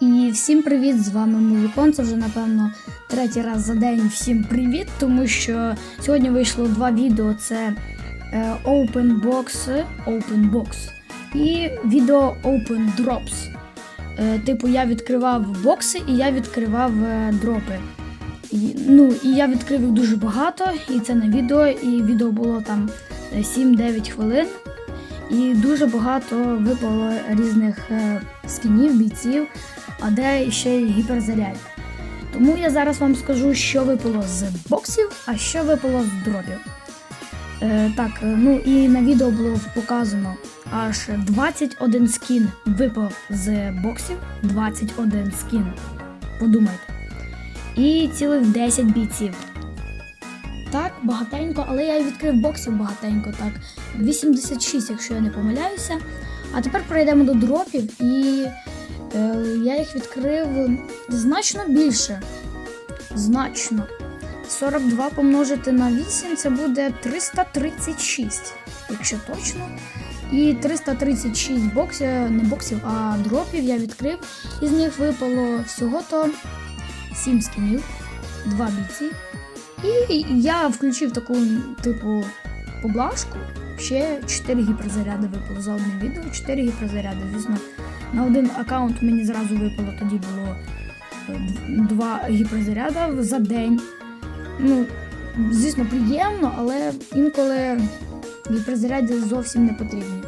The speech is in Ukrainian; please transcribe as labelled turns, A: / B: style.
A: І всім привіт! З вами Музикон. Це вже напевно третій раз за день. Всім привіт, тому що сьогодні вийшло два відео: це е, Open Box, Open Box і відео Open Drops. Е, типу, я відкривав бокси і я відкривав е, дропи. І, ну, і я відкрив їх дуже багато, і це на відео, і відео було там е, 7-9 хвилин. І дуже багато випало різних е, скінів, бійців, а де ще й гіперзаряд. Тому я зараз вам скажу, що випало з боксів, а що випало з дропів. Е, так, е, ну і на відео було показано аж 21 скін випав з боксів. 21 скін. Подумайте. І цілих 10 бійців. Так, багатенько, але я відкрив боксів багатенько, так. 86, якщо я не помиляюся. А тепер перейдемо до дропів, і е, я їх відкрив значно більше. Значно. 42 помножити на 8 це буде 336, якщо точно. І 336 боксів, не боксів, а дропів я відкрив. Із них випало всього-то 7 скінів, 2 бійці. І я включив таку, типу, поблажку. Ще 4 гіперзаряди випало за одне відео. 4 гіперзаряди. Звісно, на один аккаунт мені зразу випало, тоді було 2 гіперзаряда за день. Ну, звісно, приємно, але інколи гіперзаряди зовсім не потрібні.